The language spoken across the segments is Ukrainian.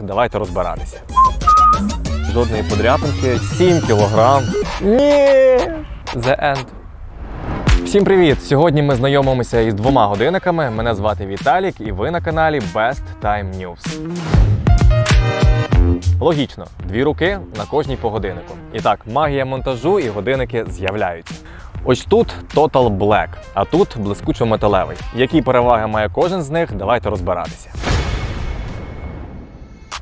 Давайте розбиратися. Жодної подряпинки, 7 кілограм. Ні! The end. Всім привіт! Сьогодні ми знайомимося із двома годинниками. Мене звати Віталік, і ви на каналі Best Time News. Логічно, дві руки на кожній по годиннику. І так, магія монтажу і годинники з'являються. Ось тут Total Black, а тут блискучо металевий. Які переваги має кожен з них? Давайте розбиратися.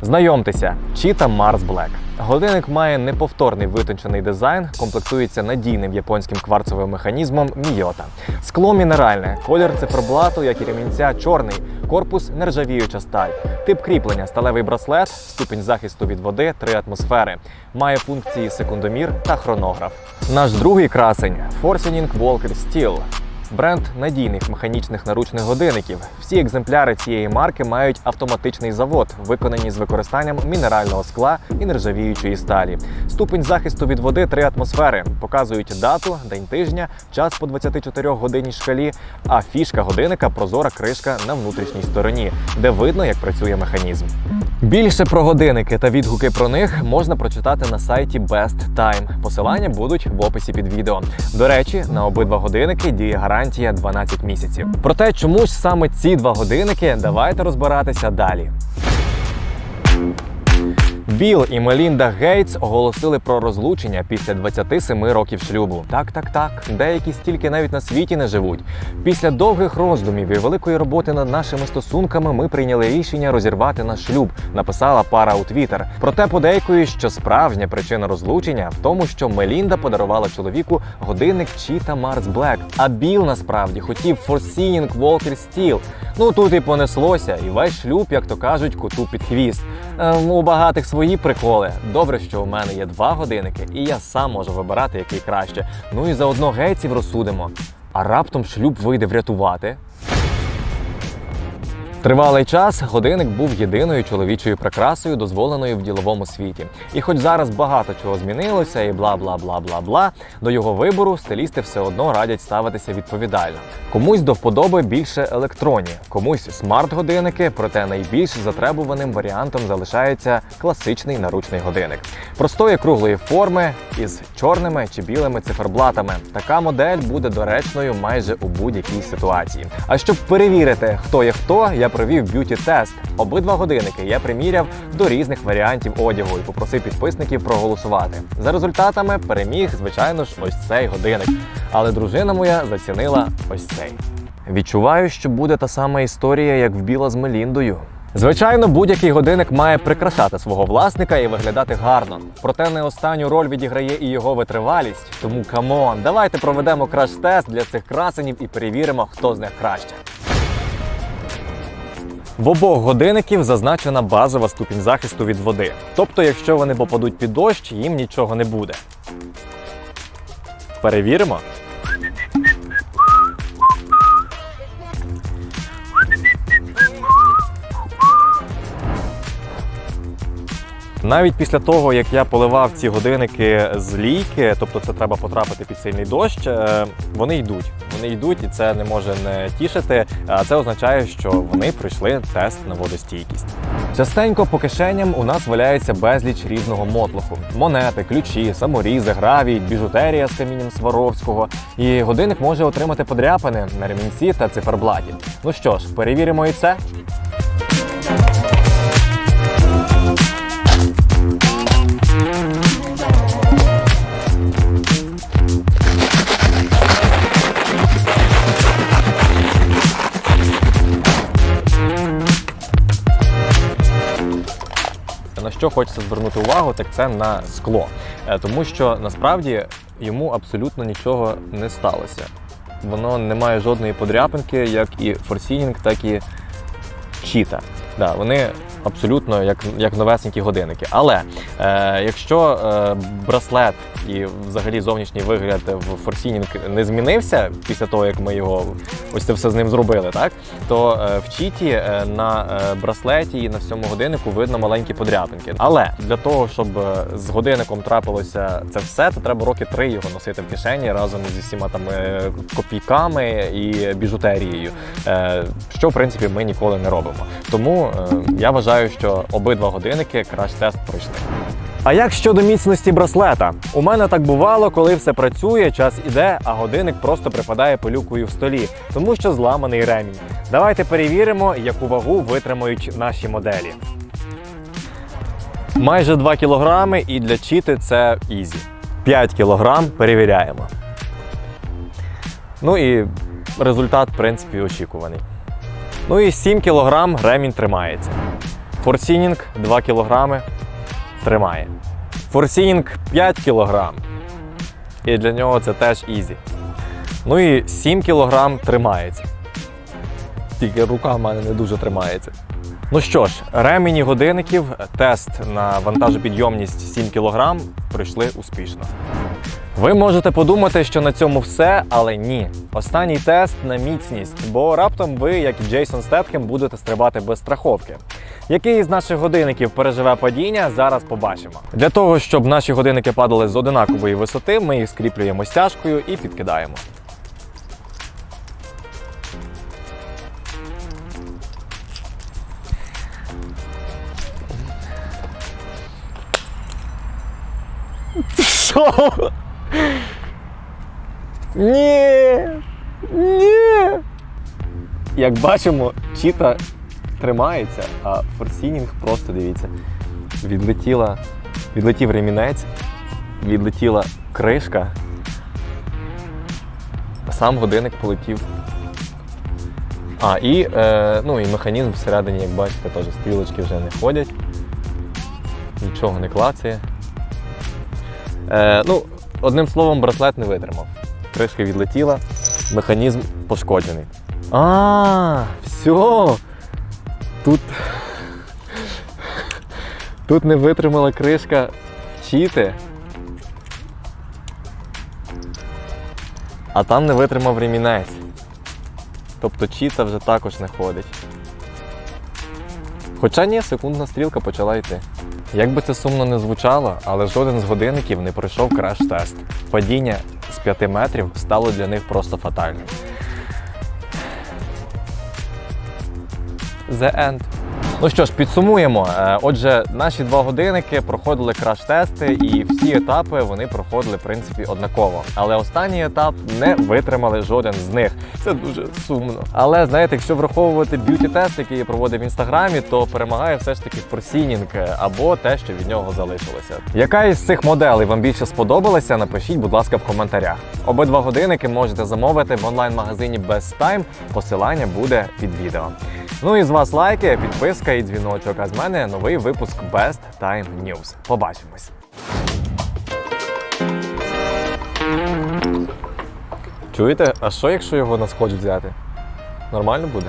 Знайомтеся, Cheetah Mars Black. Годинник має неповторний витончений дизайн, комплектується надійним японським кварцевим механізмом Мійота. Скло мінеральне, колір циферблату, як і ремінця, чорний, корпус нержавіюча сталь. Тип кріплення сталевий браслет, ступінь захисту від води, 3 атмосфери. Має функції секундомір та хронограф. Наш другий красень Forcing Walker Steel. Бренд надійних механічних наручних годинників. Всі екземпляри цієї марки мають автоматичний завод, виконані з використанням мінерального скла і нержавіючої сталі. Ступень захисту від води 3 атмосфери. Показують дату, день тижня, час по 24 годинній шкалі. А фішка годинника прозора кришка на внутрішній стороні, де видно, як працює механізм. Більше про годинники та відгуки про них можна прочитати на сайті Best Time. Посилання будуть в описі під відео. До речі, на обидва годинники діє гарантія 12 місяців. Проте, чому ж саме ці два годинники, давайте розбиратися далі. Біл і Мелінда Гейтс оголосили про розлучення після 27 років шлюбу. Так, так, так. Деякі стільки навіть на світі не живуть. Після довгих роздумів і великої роботи над нашими стосунками ми прийняли рішення розірвати наш шлюб. Написала пара у Твіттер. Проте подейкують, що справжня причина розлучення в тому, що Мелінда подарувала чоловіку годинник Cheetah Mars Black, а Біл насправді хотів Forseeing Walker Steel. Ну тут і понеслося, і весь шлюб, як то кажуть, коту під хвіст. Ем, у багатих свої приколи. Добре, що у мене є два годинники, і я сам можу вибирати, який краще. Ну і заодно гейців розсудимо. А раптом шлюб вийде врятувати. Тривалий час годинник був єдиною чоловічою прикрасою, дозволеною в діловому світі. І хоч зараз багато чого змінилося, і бла бла бла бла бла, до його вибору стилісти все одно радять ставитися відповідально. Комусь до вподоби більше електронні, комусь смарт-годинники, проте найбільш затребуваним варіантом залишається класичний наручний годинник. Простої круглої форми із чорними чи білими циферблатами. Така модель буде доречною майже у будь-якій ситуації. А щоб перевірити, хто є хто, я провів б'юті-тест. Обидва годинники я приміряв до різних варіантів одягу і попросив підписників проголосувати. За результатами переміг, звичайно ж, ось цей годинник. Але дружина моя зацінила ось цей. Відчуваю, що буде та сама історія, як в біла з Меліндою. Звичайно, будь-який годинник має прикрашати свого власника і виглядати гарно. Проте не останню роль відіграє і його витривалість. Тому камон, давайте проведемо краш-тест для цих красенів і перевіримо, хто з них краще. В обох годинників зазначена базова ступінь захисту від води. Тобто, якщо вони попадуть під дощ, їм нічого не буде. Перевіримо. Навіть після того, як я поливав ці годинники з лійки, тобто це треба потрапити під сильний дощ, е, вони йдуть. Вони йдуть, і це не може не тішити. А це означає, що вони пройшли тест на водостійкість. Частенько по кишеням у нас валяється безліч різного мотлоху: монети, ключі, саморізи, гравій, біжутерія з камінням Сваровського. І годинник може отримати подряпини на ремінці та циферблаті. Ну що ж, перевіримо і це. На що хочеться звернути увагу, так це на скло, Е, тому що насправді йому абсолютно нічого не сталося. Воно не має жодної подряпинки, як і форсінінг, так і чіта. Да, вони абсолютно як, як новесенькі годинники. Але е, якщо е, браслет і взагалі зовнішній вигляд в форсінінг не змінився після того, як ми його ось це все з ним зробили, так то е, в чіті е, на е, браслеті і на всьому годиннику видно маленькі подряпинки. Але для того, щоб з годинником трапилося це все, то треба роки три його носити в кишені разом зі всіма там копійками і біжутерією, що в принципі ми ніколи не робимо. Тому я вважаю, що обидва годинники краш-тест пройшли. А як щодо міцності браслета? У мене так бувало, коли все працює, час іде, а годинник просто припадає пилюкою в столі, тому що зламаний ремінь. Давайте перевіримо, яку вагу витримають наші моделі. Майже 2 кілограми, і для чіти це ізі. 5 кілограм перевіряємо. Ну і результат, в принципі, очікуваний. Ну і 7 кілограм ремінь тримається. Форсінінг 2 кілограми тримає. Форсінг 5 кілограм. І для нього це теж ізі. Ну і 7 кілограм тримається. Тільки рука в мене не дуже тримається. Ну що ж, ремені годинників, тест на вантажопідйомність 7 кг пройшли успішно. Ви можете подумати, що на цьому все, але ні. Останній тест на міцність, бо раптом ви, як і Джейсон Стетхем, будете стрибати без страховки. Який із наших годинників переживе падіння, зараз побачимо. Для того, щоб наші годинники падали з одинакової висоти, ми їх скріплюємо стяжкою і підкидаємо. Що? Ні. Ні. Як бачимо, чіта тримається, а форсінінг просто дивіться. Відлетіла, відлетів ремінець, відлетіла кришка. Сам годинник полетів. А, і, е, ну, і механізм всередині, як бачите, теж стрілочки вже не ходять. Нічого не клацає. Е, ну, одним словом, браслет не витримав. Кришка відлетіла, механізм пошкоджений. А, все. Тут. Тут не витримала кришка чіти. А там не витримав ремінець. Тобто чіта вже також не ходить. Хоча ні, секундна стрілка почала йти. Як би це сумно не звучало, але жоден з годинників не пройшов краш-тест. Падіння з 5 метрів стало для них просто фатальним. The end. Ну що ж, підсумуємо. Е, Отже, наші два годинники проходили краш-тести, і всі етапи вони проходили в принципі однаково. Але останній етап не витримали жоден з них. Це дуже сумно. Але знаєте, якщо враховувати б'юті-тест, який я проводив в інстаграмі, то перемагає все ж таки форсінінг е, або те, що від нього залишилося. Яка із цих моделей вам більше сподобалася? Напишіть, будь ласка, в коментарях. Обидва годинники можете замовити в онлайн-магазині Best Time. Посилання буде під відео. Ну і з вас лайки, підписка і дзвіночок. А з мене новий випуск Best Time News. Побачимось. Чуєте, а що якщо його на сход взяти? Нормально буде?